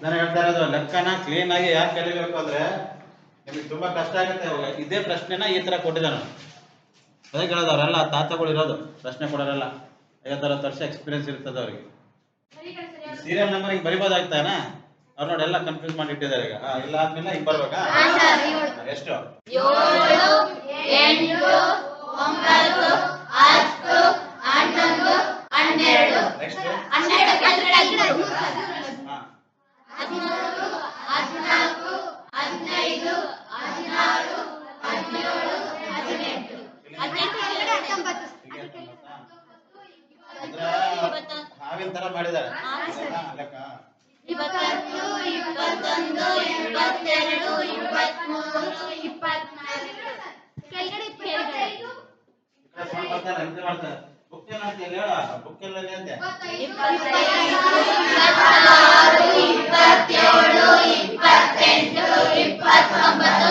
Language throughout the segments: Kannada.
ನಾನು ಹೇಳ್ತಾ ಇರೋದು ಲೆಕ್ಕನ ಕ್ಲೀನ್ ಆಗಿ ಯಾಕೆ ಕಲಿಬೇಕು ಅಂದ್ರೆ ನಿಮಗೆ ತುಂಬಾ ಕಷ್ಟ ಆಗುತ್ತೆ. ಅವಾಗ ಇದೇ ಪ್ರಶ್ನೆನ ಈ ತರ ಕೊಟ್ಟಿದ್ದಾನೆ. ಅದೇ ಕೇಳೋದು ಅವರೆಲ್ಲ ತಾತಗಳು ಇರೋದು ಪ್ರಶ್ನೆ ಕೊಡೋರಲ್ಲ. ಐವತ್ತರವತ್ತು ವರ್ಷ ಎಕ್ಸ್ಪೀರಿಯನ್ಸ್ ಇರ್ತದೆ ಅವ್ರಿಗೆ. ಸೀರಿಯಲ್ ನಂಬರ್ ಹಿಂಗೆ ಬರಿಬೋದಾಗ್ತಾನ? ಅವ್ರು ನೋಡಿ ಎಲ್ಲ ಕನ್ಫ್ಯೂಸ್ ಮಾಡಿ ಇಟ್ಟಿದ್ದಾರೆ ಈಗ. ಇಲ್ಲ ಆದ್ಮೇಲೆ ಹಿಂಗೆ ಬರ್ಬೇಕಾ. ಎಷ್ಟು ಏಳು ಎಂಟು ಒಂಬತ್ತು ಹತ್ತು ಹನ್ನೊಂದು ಹನ್ನೆರಡು ನೆಕ್ಸ್ಟ್ ಹನ್ನೆರಡು ಹನ್ನೆರಡು ಹಾ ಹದಿಮೂರು ಹದಿನಾಲ್ಕು ಹದಿನೈದು ಹದಿನಾರು ಹದಿನೇಳು ಹದಿನೆಂಟು ಹದಿನೆಂಟು ಕೆಳಗಡೆ ಹತ್ತೊಂಬತ್ತು ಇಲ್ಲಿಗೆ ಹತ್ತೊಂಬತ್ತಾ? ಅಂದ್ರೆ ಹಾವಿನ ತರ ಮಾಡಿದ್ದಾರೆ ಹಾ, ಸರ್. ಹಾ, ಲೆಕ್ಕ ಇಪ್ಪತ್ತೊಂದು ಇಪ್ಪತ್ತೊಂದು ಇಪ್ಪತ್ತೆರಡು ಇಪ್ಪತ್ಮೂರು ಇಪ್ಪತ್ನಾಲ್ಕು. ಕೆಳಗಡೆ ಕೆಳಗಡೆ ಅಂತೆ ಇಪ್ಪತ್ತಾರು ಇಪ್ಪತ್ತೇಳು ಇಪ್ಪತ್ತೆಂಟು ಇಪ್ಪತ್ತೊಂಬತ್ತು.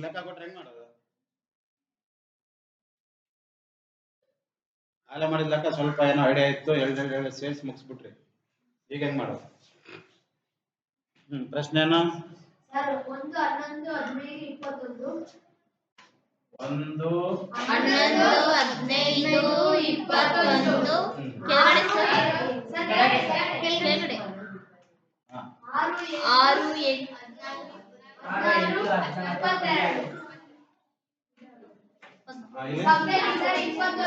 ಹಿಂಗ್ ಲೆಕ್ಕ ಕೊಟ್ರೆ ಹೆಂಗ್ ಮಾಡೋದು? ಆಲೆ ಮಾಡಿದ ಲೆಕ್ಕ ಸ್ವಲ್ಪ ಏನೋ ಐಡಿಯಾ ಇತ್ತು ಎರಡು ಎರಡು ಸೇಲ್ಸ್ ಸೇರಿಸಿ ಮುಗಿಸ್ಬಿಟ್ರಿ. ಈಗ ಹೆಂಗ್ ಮಾಡೋದು? ಹ್ಮ್ ಪ್ರಶ್ನೆ ಏನು? ಸರ್ ಒಂದು ಹನ್ನೊಂದು ಹದಿನೈದು ಇಪ್ಪತ್ತೊಂದು. ಒಂದು ಹನ್ನೊಂದು ಹದಿನೈದು ಇಪ್ಪತ್ತೊಂದು. ಕೆಳಗಡೆ ಸರ್. ಕೆಳಗಡೆ ಹಾ. ಆರು ಎಂಟು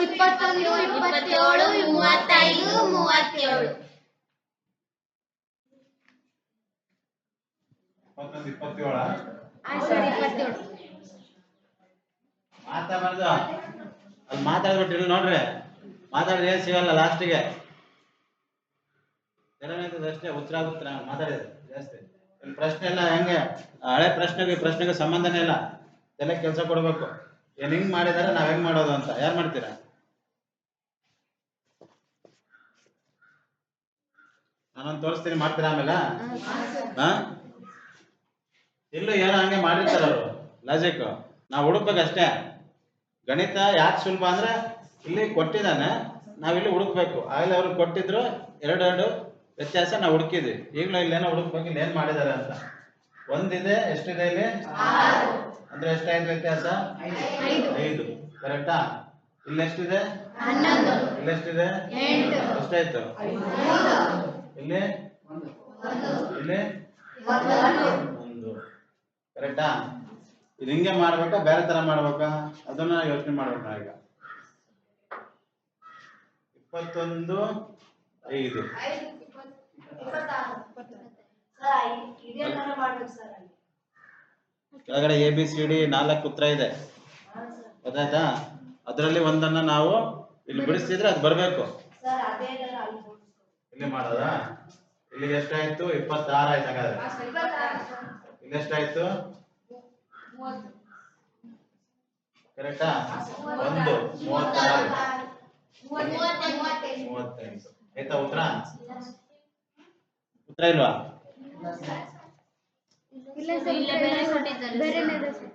ಇಪ್ಪತ್ತೊಂದು ಇಪ್ಪತ್ತೇಳು ಮೂವತ್ತೈದು ಮೂವತ್ತೇಳು. ಇಪ್ಪತ್ತೊಂದು ಇಪ್ಪತ್ತೇಳ? ಸರ್ ಇಪ್ಪತ್ತೇಳು. ಮಾತಾಡ್ಬಾರ್ದು ಅಲ್ಲಿ ಮಾತಾಡ್ಬಿಟ್ರಿ ಇಲ್ಲಿ ನೋಡ್ರಿ. ಮಾತಾಡಿದ್ರೆ ಏನ್ ಸಿಗಲ್ಲ ಲಾಸ್ಟಿಗೆ ತೆರನಾಯ್ತದೆ ಅಷ್ಟೇ ಉತ್ತರ ಉತ್ತರ ಮಾತಾಡಿದ್ರೆ ಜಾಸ್ತಿ. ಪ್ರಶ್ನೆ ಎಲ್ಲ ಹೆಂಗೆ? ಹಳೆ ಪ್ರಶ್ನೆಗೆ ಪ್ರಶ್ನೆಗೆ ಸಂಬಂಧನೇ ಇಲ್ಲ. ತಲೆ ಕೆಲಸ ಕೊಡ್ಬೇಕು. ಏನ್ ಹಿಂಗ್ ಮಾಡಿದಾರೆ, ನಾವ್ ಹೆಂಗ್ ಮಾಡೋದು ಅಂತ. ಯಾರು ಮಾಡ್ತೀರಾ? ನಾನೊಂದು ತೋರಿಸ್ತೀನಿ, ಮಾಡ್ತೀರಾ ಆಮೇಲೆ? ಹಾ? ಇಲ್ಲೂ ಏನೋ ಹಂಗೆ ಮಾಡಿರ್ತಾರ ಅವರು. ಲಾಜಿಕ್ ನಾವು ಹುಡುಕ್ಬೇಕಷ್ಟೇ ಗಣಿತ ಯಾಕೆ ಸುಲಭ ಅಂದ್ರೆ ಇಲ್ಲಿ ಕೊಟ್ಟಿದ್ದಾನೆ ನಾವಿಲ್ಲಿ ಹುಡುಕ್ಬೇಕು. ಆಗಲೇ ಅವ್ರಿಗೆ ಕೊಟ್ಟಿದ್ರು ಎರಡೆರಡು ವ್ಯತ್ಯಾಸ ನಾವು ಹುಡುಕಿದ್ವಿ. ಈಗಲೂ ಇಲ್ಲೇನೋ ಹುಡುಕ್ಬೇಕು ಇಲ್ಲಿ ಏನ್ ಮಾಡಿದ್ದಾರೆ ಅಂತ? ಒಂದಿದೆ ಎಷ್ಟಿದೆ ಇಲ್ಲಿ? ಅಂದ್ರೆ ಎಷ್ಟಾಯ್ತು ವ್ಯತ್ಯಾಸ? ಐದು. ಕರೆಕ್ಟಾ? ಇಲ್ಲಿ ಎಷ್ಟಿದೆ ಹನ್ನೊಂದು. ಇಲ್ಲಿ ಎಷ್ಟಿದೆ ಎಂಟು. ಎಷ್ಟಾಯ್ತು? ಇಲ್ಲಿ? ಇಲ್ಲಿ? ಒಂದು. ಕರೆಕ್ಟಾ? ಇದು ಹಿಂಗೆ ಮಾಡ್ಬೇಕಾ ಬೇರೆ ತರ ಮಾಡ್ಬೇಕಾ? ಅದನ್ನ ಯೋಚನೆ ಮಾಡ್ಬೇಕು ನಾವೀಗ. ಇಪ್ಪತ್ತೊಂದು ಐದು. ಕೆಳಗಡೆ ಎ ಬಿ ಸಿ ಡಿ ನಾಲ್ಕು ಉತ್ತರ ಇದೆ. ಗೊತ್ತಾಯ್ತಾ? ಅದರಲ್ಲಿ ಒಂದನ್ನ ನಾವು ಇಲ್ಲಿ ಬಿಡಿಸ್ತಿದ್ರೆ ಅದು ಬರ್ಬೇಕು. ಸರ್ ಅದೇ ತರ ಅಲ್ಲಿ ಇಲ್ಲಿ ಮಾಡೋದಾ? ಇಲ್ಲಿ ಎಷ್ಟಾಯ್ತು? ಇಪ್ಪತ್ತಾರು ಆಯ್ತು ಹಾಗಾದ್ರೆ. ಇಲ್ಲಿ ಎಷ್ಟಾಯ್ತು? ಕರೆಕ್ಟಾ? ಒಂದು ಮೂವತ್ತಾರು. ಮೂವತ್ತೆಂಟು ಆಯ್ತಾ ಉತ್ತರ? ಉತ್ತರ ಇಲ್ವಾ? ಇಲ್ಲ ಸರ್ ಇಲ್ಲ ಬೇರೆ ಕೊಟ್ಟಿದ್ದಾರೆ ಬೇರೆನೇ ಇದೆ ಸರ್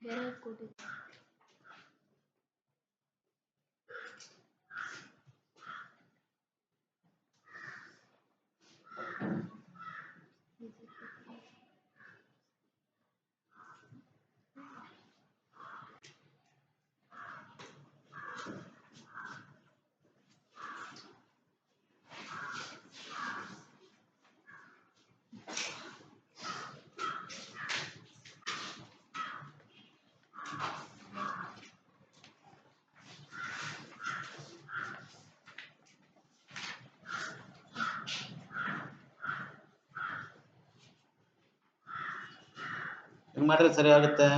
ಬೇರೆ ಕೊಟ್ಟಿದ್ದಾರೆ ಹಿಂಗ್ ಮಾಡಿದ್ರೆ ಸರಿ ಆಗುತ್ತೆ.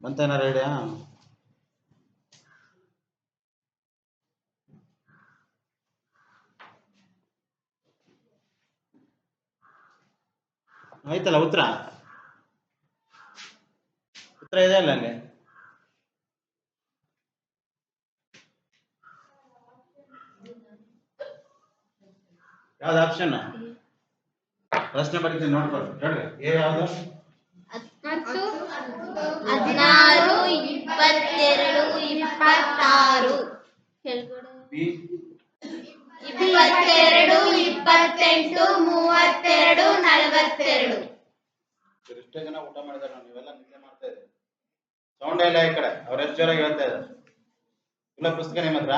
ಬಂತೇನಾರ ಐಡಿಯಾ ಆಯ್ತಲ್ಲ, ಉತ್ತರ? ಉತ್ತರ ಇದೆ ಅಲ್ಲ ಅಲ್ಲಿ? ಯಾವ್ದು ಆಪ್ಷನ್ ಪ್ರಶ್ನೆ ಬರ್ತೀನಿ ನೋಡ್ಕೊಳ್ಳಿ. ಹೇಳ್ರಿ. ಏ ಯಾವ್ದು? ಹತ್ತು ಹದಿನಾರು ಇಪ್ಪತ್ತೆರಡು ಇಪ್ಪತ್ತಾರು. ಬಿ. ಇಪ್ಪತ್ತೆರಡು ಇಪ್ಪತ್ತೆಂಟು ಮೂವತ್ತೆರಡು ನಲವತ್ತೆರಡು. ಎಷ್ಟೋ ಜನ ಊಟ ಮಾಡಿದಾರೆ ನೀವೆಲ್ಲ ನಿದ್ದೆ ಮಾಡ್ತಾ ಇದ್ದೀವಿ ಸೌಂಡ್ ಇಲ್ಲ ಈ ಕಡೆ ಅವ್ರ ಎಷ್ಟು ಜೋರಾಗಿ ಹೇಳ್ತಾ ಇದ್ದಾರೆ. ಇಲ್ಲ ಪುಸ್ತಕ ನಿಮ್ಮ ಹತ್ರ?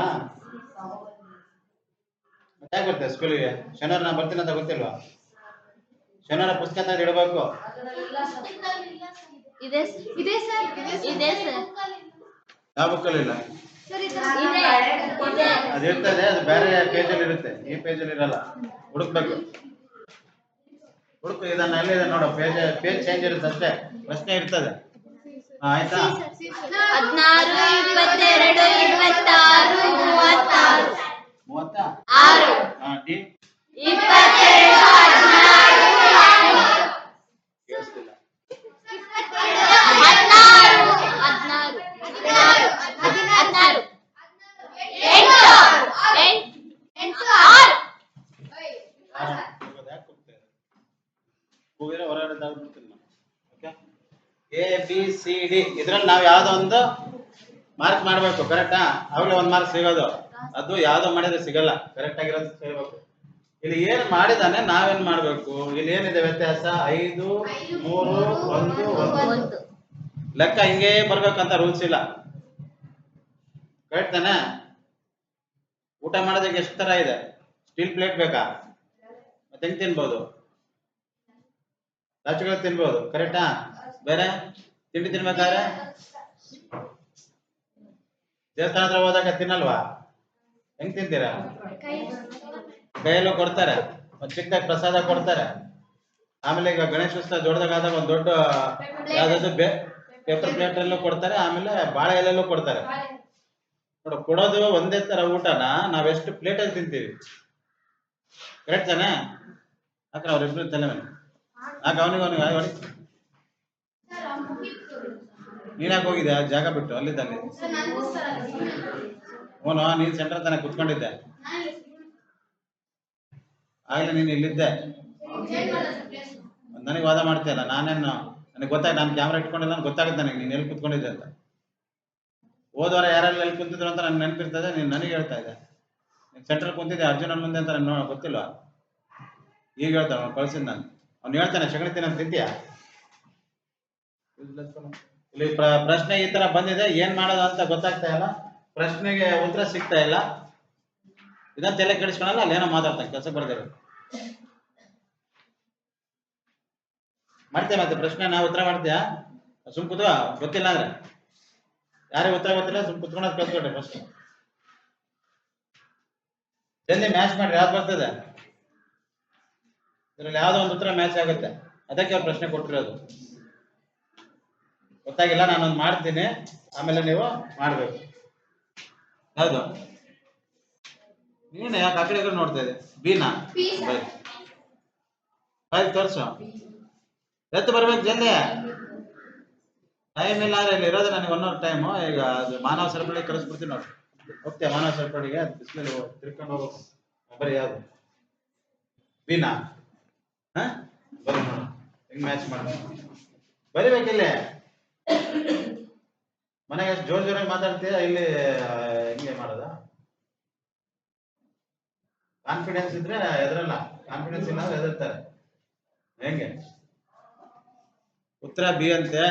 ಮತ್ತೆ ಯಾಕೆ ಬರ್ತೇವೆ ಸ್ಕೂಲಿಗೆ ಶನಿವಾರ ನಾ ಬರ್ತೀನಿ ಅಂತ ಗೊತ್ತಿಲ್ವಾ? ಶನಿವಾರ ಪುಸ್ತಕ ತೆಗೆದು ಇಡಬೇಕು ಇದೆ ಇದೆ ಸರ್. ಇದೆ ಸರ್. ಯಾವ ಬುಕ್ಕಲ್ಲಿ ಇಲ್ಲ ಸರ್ ಇದೆ. ಇದೆ. ಅದು ಇರ್ತದೆ ಅದು ಬೇರೆ ಪೇಜಲ್ಲಿ ಇರುತ್ತೆ. ಈ ಪೇಜಲ್ಲಿ ಇರಲ್ಲ. ಹುಡುಕ್ಬೇಕು. ಹುಡುಕು ಇದನ್ನ ಎಲ್ಲಿದೆ ನೋಡು. ಪೇಜ್ ಪೇಜ್ ಚೇಂಜ್ ಇರುತ್ತೆ ಅಷ್ಟೇ. ಪ್ರಶ್ನೆ ಇರ್ತದೆ. ಆಯ್ತಾ? ಹದಿನಾರು ಇಪ್ಪತ್ತೆರಡು ಇಪ್ಪತ್ತಾರು ಮೂವತ್ತಾರು. ಮೂವತ್ತಾ? ಆರು. ಹಾ ಡಿ ಇಪ್ಪತ್ತೆರಡು ಹದಿನಾರು ಕೇಳಿಸ್ತಿಲ್ಲ ಹದಿನಾರು ಹದಿನಾರು ಹದಿನಾರು ಹದಿನಾರು ಎಂಟು ಎಂಟು ಎಂಟು ಆರು ಯಾರು? ಇವಾಗ ಯಾಕೆ ಕೂಗ್ತಾ ಇದ್ದಾರೆ? ಕೂಗಿದ್ರೆ ಹೊರಗಡೆ ತಗೊಂಡ್ಬಿಡ್ತೀನಿ ನಾನು okay A B C D ಇದ್ರಲ್ಲಿ ನಾವು ಯಾವ್ದೋ ಒಂದು ಮಾರ್ಕ್ ಮಾಡಬೇಕು ಕರೆಕ್ಟಾ ಅವಾಗಲೇ ಒಂದು ಮಾರ್ಕ್ ಸಿಗೋದು. ಅದು ಯಾವ್ದೋ ಮಾಡಿದ್ರೆ ಸಿಗಲ್ಲ. ಕರೆಕ್ಟ್ ಆಗಿರೋದು ಸಿಗಬೇಕು ಇಲ್ಲಿ ಏನ್ ಮಾಡಿದಾನೆ, ನಾವೇನ್ ಮಾಡ್ಬೇಕು? ಇಲ್ಲಿ ಏನಿದೆ ವ್ಯತ್ಯಾಸ? ಐದು, ಮೂರು, ಒಂದು ಒಂದು. ಲೆಕ್ಕ ಹಿಂಗೆ ಬರ್ಬೇಕಂತ ರೂಲ್ಸ್ ಇಲ್ಲ. ಕರೆಕ್ಟ್ ತಾನೆ? ಊಟ ಮಾಡೋದಕ್ಕೆ ಎಷ್ಟು ತರ ಇದೆ? ಸ್ಟೀಲ್ ಪ್ಲೇಟ್ ಬೇಕಾ? ಮತ್ತೆ ಹೆಂಗ್ ತಿನ್ಬೋದು? ತಿನ್ಬೋದು. ಕರೆಕ್ಟಾ ಬೇರೆ? ತಿಂಡಿ ತಿನ್ಬೇಕಾದ್ರೆ? ದೇವಸ್ಥಾನ ಹತ್ರ ಹೋದಾಗ ತಿನ್ನಲ್ವಾ? ಹೆಂಗ್ ತಿಂತೀರಾ? ಕೈಯಲ್ಲೂ ಕೊಡ್ತಾರೆ. ಒಂದ್ ಚಿಕ್ಕದಾಗಿ ಪ್ರಸಾದ ಕೊಡ್ತಾರೆ. ಆಮೇಲೆ ಈಗ ಗಣೇಶೋತ್ಸವ ದೊಡ್ಡದಾಗ ಒಂದ್ ದೊಡ್ಡ ಯಾವ್ದಾದ್ರು ಪೇಪರ್ ಪ್ಲೇಟ್ ಅಲ್ಲೂ ಕೊಡ್ತಾರೆ, ಆಮೇಲೆ ಬಾಳೆ ಎಲೆಲ್ಲೂ ಕೊಡ್ತಾರೆ. ನೋಡು, ಕೊಡೋದು ಒಂದೇ ತರ ಊಟನ ಎಷ್ಟು ಪ್ಲೇಟ್ ಅಲ್ಲಿ ತಿಂತೀವಿ? ಕರೆಕ್ಟ್ ತಾನೆ? ಆತರ ಅವ್ರಿಬ್ರು ತಲೆ ಮೇಲೆ ಹಾಕ ಅವನಿಗೆ ಅವನಿಗೆ. ಹೊಡಿ ಹೋಗಿದ್ಯಾ? ಜಾಗ ಬಿಟ್ಟು ಅಲ್ಲಿದ್ದಲ್ಲಿ ಓನು ನೀನ್ ಸೆಂಟರ್ ತನಕ ಕುತ್ಕೊಂಡಿದ್ದೆ. ಆಗ್ಲಿ ನೀನ್ ಇಲ್ಲಿದ್ದೆ. ನನಗೆ ವಾದ ಮಾಡ್ತೀಯಲ್ಲ ನಾನೇನು, ನನಗೆ ಗೊತ್ತಾಗ, ನಾನು ಕ್ಯಾಮ್ರಾ ಇಟ್ಕೊಂಡಿಲ್ಲ ನನಗೆ ಗೊತ್ತಾಗುತ್ತೆ ನನಗೆ, ನೀನ್ ಎಲ್ಲಿ ಕುತ್ಕೊಂಡಿದ್ದೆ ಅಂತ. ಹೋದವರ ಯಾರೆಲ್ಲ ಎಲ್ಲಿ ಕುಂತಿದ್ರು ಅಂತ ನನ್ಗೆ ನೆನಪಿರ್ತದೆ, ನೀನ್ ನನಗೆ ಹೇಳ್ತಾ ಇದ್ದೆ. ನೀನು ಸೆಂಟ್ರಲ್ ಕುಂತಿದ್ದೆ ಅರ್ಜುನನ್ ಮುಂದೆ ಅಂತ ನನ್ನ ಗೊತ್ತಿಲ್ವಾ? ಈಗ ಹೇಳ್ತಾನೆ ಅವ್ನು ಕಳ್ಸಿದ್ ನಾನು. ಅವ್ನು ಹೇಳ್ತಾನೆ ಶಗಣಿ ತಿನ್ನ ತಿಂತೀಯಾ? ಇಲ್ಲಿ ಪ್ರ- ಪ್ರಶ್ನೆ ಈ ತರ ಬಂದಿದೆ. ಏನ್ ಮಾಡೋದು ಅಂತ ಗೊತ್ತಾಗ್ತಾ ಇಲ್ಲ. ಪ್ರಶ್ನೆಗೆ ಉತ್ತರ ಸಿಗ್ತಾ ಇಲ್ಲ. ಇದನ್ನ ತಲೆ ಕೆಡಿಸ್ಕೊಳಲ್ಲ ಏನೋ ಮಾತಾಡ್ತಾನೆ ಕೆಲಸ ಬರ್ದಿರೋದು ಮಾಡ್ತೇವೆ ಮತ್ತೆ ಪ್ರಶ್ನೆ? ನಾವು ಉತ್ತರ ಮಾಡ್ತೀಯಾ? ಸುಮ್ ಕುತ್ವ ಗೊತ್ತಿಲ್ಲ ಅಂದ್ರೆ. ಯಾರಿಗೆ ಉತ್ತರ ಗೊತ್ತಿಲ್ಲ, ಸುಮ್ ಕುತ್ಕೊಂಡ್ ಕಲ್ತ್ಕೊಡ್ರಿ ಫಸ್ಟ್ ಜಲ್ದಿ ಮ್ಯಾಚ್ ಮಾಡ್ರಿ, ಯಾವ್ದು ಬರ್ತದೆ? ಇದ್ರಲ್ಲಿ ಯಾವ್ದೋ ಒಂದು ಉತ್ತರ ಮ್ಯಾಚ್ ಆಗುತ್ತೆ. ಅದಕ್ಕೆ ಅವ್ರು ಪ್ರಶ್ನೆ ಕೊಟ್ಟಿರೋದು. ಗೊತ್ತಾಗಿಲ್ಲ ನಾನೊಂದು ಮಾಡ್ತೀನಿ. ಆಮೇಲೆ ನೀವು ಮಾಡ್ಬೇಕು. ಹೌದು. ನೀನು ಯಾಕೆ ಆ ಕಡೆ ಕಡೆ ನೋಡ್ತಾ ಇದೆ ಬೀನಾ? ಬೈ. ಬಾಯ್ ತೋರ್ಸು. ಎತ್ತು ಬರ್ಬೇಕು ಜಲ್ದಿ. ಟೈಮ್ ಇಲ್ಲ ಅಂದ್ರೆ ಇಲ್ಲಿ ಇರೋದು ನನಗೆ ಒನ್ ಅವರ್ ಟೈಮು ಈಗ ಅದು ಮಾನವ ಸರಪಳಿ ಕಳಿಸ್ಬಿಡ್ತೀನಿ ನೋಡಿ. ಹೋಗ್ತೀಯ ಮಾನವ ಸರಪಳಿಗೆ? ಅದು ಬಿಸಿಲಲ್ಲಿ ತಿರ್ಕೊಂಡು ಹೋಗ್ಬೇಕು ಬರೀ ಯಾವುದು? ಬೀನಾ? ಹಾ? ಬರೀ ನೋಡು. ಹೆಂಗ್ ಮ್ಯಾಚ್ ಮಾಡಿ ಬರಿಬೇಕಿಲ್ಲಿ? ಮನೆಗೆ ಎಷ್ಟು ಜೋರ್ ಜೋರಾಗಿ ಮಾತಾಡ್ತೀಯ ಇಲ್ಲಿ ಹಿಂಗೆ ಮಾಡೋದಾ? ಕಾನ್ಫಿಡೆನ್ಸ್ ಇದ್ರೆ ಎದ್ರಲ್ಲ ಕಾನ್ಫಿಡೆನ್ಸ್ ಇಲ್ಲ ಅಂದ್ರೆ ಎದುರ್ತಾರೆ ಹೆಂಗೆ? ಉತ್ತರ ಬಿ ಅಂತೆ.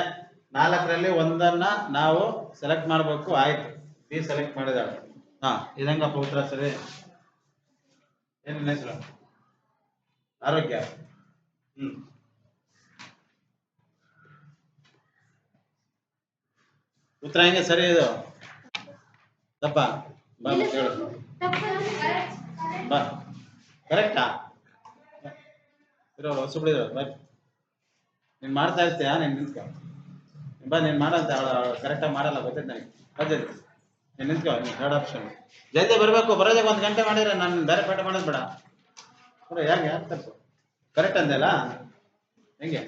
ನಾಲ್ಕರಲ್ಲಿ ಒಂದನ್ನ ನಾವು ಸೆಲೆಕ್ಟ್ ಮಾಡಬೇಕು, ಆಯ್ತು. ಬಿ ಸೆಲೆಕ್ಟ್ ಮಾಡಿದಾಳೆ. ಹಾ ಇದಂಗಪ್ಪ ಉತ್ತರ ಸರಿ. ಏನ್ ಹೆಸರು ಆರೋಗ್ಯ. ಹ್ಮ್. ಉತ್ತರ ಹೆಂಗೆ ಸರಿ ಇದು. ತಪ್ಪ ಬಾ ಹೇಳು ಬಾ. ಕರೆಕ್ಟಾ ಇರೋ ಹೊಸ ಬಿಡಿದ್ರು ಬಾ. ನೀನು ಮಾಡ್ತಾ ಇರ್ತೀಯ? ನೀನು ನಿಂತ್ಕೊ. ಬಾ ನೀನು ಮಾಡಂತ ಕರೆಕ್ಟಾಗಿ ಮಾಡಲ್ಲ ಗೊತ್ತೈತೆ ನನಗೆ. ಅಜ್ಜಲ್ಲಿ ನೀನು ನಿಂತ್ಕೊ ನೀನು ಥರ್ಡ್ ಆಪ್ಷನ್ ಜಲ್ದಿ ಬರಬೇಕು ಬರೋದಕ್ಕೆ ಒಂದು ಗಂಟೆ ಮಾಡಿದ್ರೆ ನಾನು ಬೇರೆ ಪೇಟೆ ಮಾಡೋದು ಬೇಡ. ನೋಡು ಯಾಕೆ ಯಾಕೆ ತಪ್ಪು? ಕರೆಕ್ಟ್ ಅಂದೆಲ್ಲ ಹೆಂಗೆ?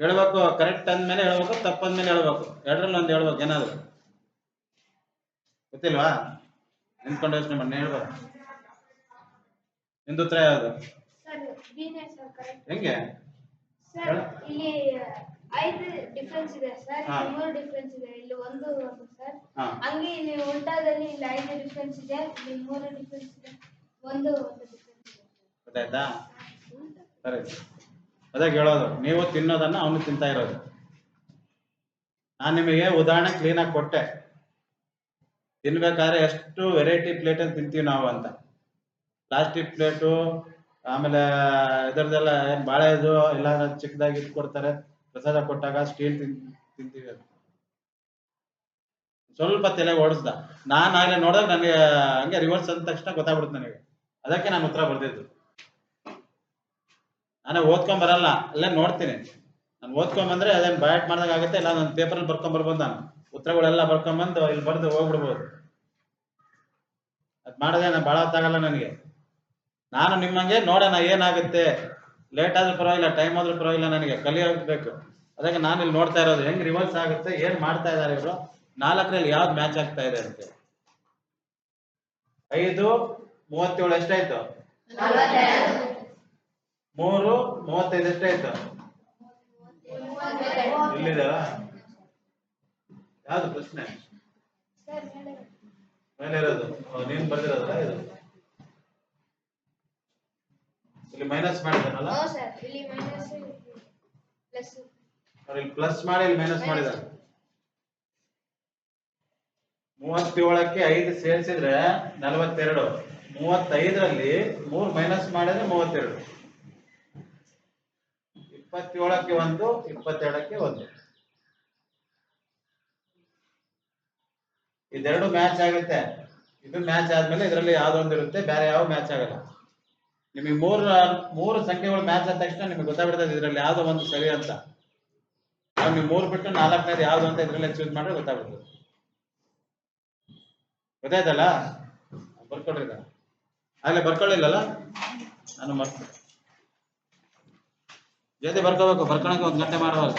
ಹೇಳ್ಬೇಕು ಕರೆಕ್ಟ್ ಅಂದ್ಮೇಲೆ ಹೇಳ್ಬೇಕು ತಪ್ಪಂದ್ಮೇಲೆ ಹೇಳ್ಬೇಕು. ಎರಡರಲ್ಲಿ ಒಂದು ಹೇಳ್ಬೇಕು ಏನಾದ್ರು. ಗೊತ್ತಿಲ್ವಾ? ನಿಂತ್ಕೊಂಡು ಯೋಚನೆ ಮಾಡಿ ಹೇಳ್ಬೇಕು. ನಿಂದು ಉತ್ತರ ಯಾವುದು? ಹೆಂಗೆ? ಸರ್ ಇಲ್ಲಿ ಐದು ಡಿಫ್ರೆನ್ಸ್ ಇದೆ ಸರ್ ಮೂರು ಡಿಫ್ರೆನ್ಸ್ ಇದೆ. ಇಲ್ಲಿ ಒಂದು ಒಂದು ಸರ್. ಹಂಗೆ ಇಲ್ಲಿ ಉಲ್ಟಾದಲ್ಲಿ ಇಲ್ಲಿ ಐದು ಡಿಫ್ರೆನ್ಸ್ ಇದೆ ಇಲ್ಲಿ ಮೂರು ಡಿಫ್ರೆನ್ಸ್ ಇದೆ. ಒಂದು ಒಂದು ಡಿಫ್ರೆನ್ಸ್ ಇದೆ. ಗೊತ್ತಾಯ್ತಾ? ಸರಿ. ಅದಾಗ ಹೇಳೋದು ನೀವು ತಿನ್ನೋದನ್ನ ಅವನು ತಿಂತಾ ಇರೋದು. ನಾನು ನಿಮಗೆ ಉದಾಹರಣೆ ಕ್ಲೀನಾಗಿ ಕೊಟ್ಟೆ. ತಿನ್ಬೇಕಾದ್ರೆ ಎಷ್ಟು ವೆರೈಟಿ ಪ್ಲೇಟಲ್ಲಿ ತಿಂತೀವಿ ನಾವು ಅಂತ. ಪ್ಲಾಸ್ಟಿಕ್ ಪ್ಲೇಟು ಆಮೇಲೆ ಇದರದೆಲ್ಲ ಏನು ಬಾಳೆದು ಎಲ್ಲ ಚಿಕ್ಕದಾಗಿ ಇದ್ ಕೊಡ್ತಾರೆ, ಪ್ರಸಾದ ಕೊಟ್ಟಾಗ ಸ್ಟೀಲ್ ತಿಂತೀವಿ ಅದು ಸ್ವಲ್ಪ ತಲೆ ಓಡಿಸ್ದ. ನಾನು ಆಗಲೇ ನೋಡಿದಾಗ ನನಗೆ ಹಂಗೆ ರಿವರ್ಸ್ ಅಂದ ತಕ್ಷಣ ಗೊತ್ತಾಗ್ಬಿಡುತ್ತೆ ನನಗೆ. ಅದಕ್ಕೆ ನಾನು ಉತ್ತರ ಬರ್ದಿದ್ದು. ನಾನೇ ಓದ್ಕೊಂಡ್ ಬರಲ್ಲ, ಅಲ್ಲೇ ನೋಡ್ತೀನಿ. ನಾನು ಓದ್ಕೊಂಡ್ ಬಂದ್ರೆ ಅದೇನ್ ಬಯಾಟ್ ಮಾಡ್ದಾಗ ಆಗುತ್ತೆ, ಇಲ್ಲ ನನ್ನ ಪೇಪರಲ್ಲಿ ಬರ್ಕೊಂಡ್ ಬರ್ಬೋದು ನಾನು. ಉತ್ತರಗಳೆಲ್ಲ ಬರ್ಕೊಂಬಂದು ಇಲ್ಲಿ ಬರ್ದು ಹೋಗ್ಬಿಡ್ಬೋದು. ಅದ್ ನಾನು ಬಹಳ ಹೊತ್ತಾಗಲ್ಲ ನನಗೆ. ನಾನು ನಿಮ್ಮಂಗೆ ನೋಡೋಣ ಏನಾಗುತ್ತೆ. ಲೇಟ್ ಆದ್ರೂ ಪರವಾಗಿಲ್ಲ ಟೈಮ್ ಆದ್ರೂ ಪರವಾಗಿಲ್ಲ ನನಗೆ ಕಲಿಯೋಗ್ಬೇಕು ಅದಕ್ಕೆ ನಾನು ಇಲ್ಲಿ ನೋಡ್ತಾ ಇರೋದು, ಹೆಂಗ್ ರಿವರ್ಸ್ ಆಗುತ್ತೆ, ಏನ್ ಮಾಡ್ತಾ ಇದಾರೆ ಇವರು, ನಾಲ್ಕರಲ್ಲಿ ಯಾವ್ದು ಮ್ಯಾಚ್ ಆಗ್ತಾ ಇದೆ ಅಂತ. ಐದು, ಮೂವತ್ತೇಳು ಎಷ್ಟಾಯ್ತು? ಮೂರು ಮೂವತ್ತೈದು ಎಷ್ಟಾಯ್ತು ಇಲ್ಲಿದೆಯಲ್ಲ ಯಾವ್ದು ಪ್ರಶ್ನೆ? ಮೇಲೆ ಇರೋದು ನೀನ್ ಬರ್ದಿರೋದಲ್ಲ ಇದು? ಇಲ್ಲಿ ಮೈನಸ್ ಮಾಡಿದಾನಲ್ಲ ಇಲ್ಲಿ ಪ್ಲಸ್ ಮಾಡಿ ಇಲ್ಲಿ ಮೈನಸ್ ಮಾಡಿದಾರೆ ಮೂವತ್ತೇಳಕ್ಕೆ ಐದು ಸೇರಿಸಿದ್ರೆ ನಲವತ್ತೆರಡು. ಮೂವತ್ತೈದರಲ್ಲಿ ಮೂರು ಮೈನಸ್ ಮಾಡಿದ್ರೆ ಮೂವತ್ತೆರಡು. ಇಪ್ಪತ್ತೇಳಕ್ಕೆ ಒಂದು ಇಪ್ಪತ್ತೆರಡಕ್ಕೆ ಒಂದು. ಇದೆರಡು ಮ್ಯಾಚ್ ಆಗುತ್ತೆ. ಇದು ಮ್ಯಾಚ್ ಆದ್ಮೇಲೆ ಇದರಲ್ಲಿ ಯಾವ್ದೊಂದು ಇರುತ್ತೆ, ಬೇರೆ ಯಾವ ಮ್ಯಾಚ್ ಆಗಲ್ಲ. ನಿಮಗೆ ಮೂರು ಮೂರು ಸಂಖ್ಯೆಗಳು ಮ್ಯಾಚ್ ಆದ ತಕ್ಷಣ ನಿಮಗೆ ಗೊತ್ತಾಗ್ಬಿಡ್ತದೆ ಇದರಲ್ಲಿ ಯಾವ್ದೋ ಒಂದು ಸರಿ ಅಂತ. ನಿಮ್ ಮೂರು ಬಿಟ್ಟು ನಾಲ್ಕನೇದು ಯಾವ್ದು ಅಂತ ಇದರಲ್ಲಿ ಚೂಸ್ ಮಾಡಿದ್ರೆ ಗೊತ್ತಾಗ್ಬಿಡ್ತದೆ. ಗೊತ್ತಾಯ್ತಲ್ಲ? ಬರ್ಕೊಡ್ರಿ ಅಲ್ಲೇ ಬರ್ಕೊಳ್ಳಿಲ್ಲಲ್ಲ? ನಾನು ಮರ್ತು ಜೊತೆ ಬರ್ಕೋಬೇಕು ಬರ್ಕೊಳಕ್ಕೆ ಒಂದು ಗಂಟೆ ಮಾಡುವಾಗ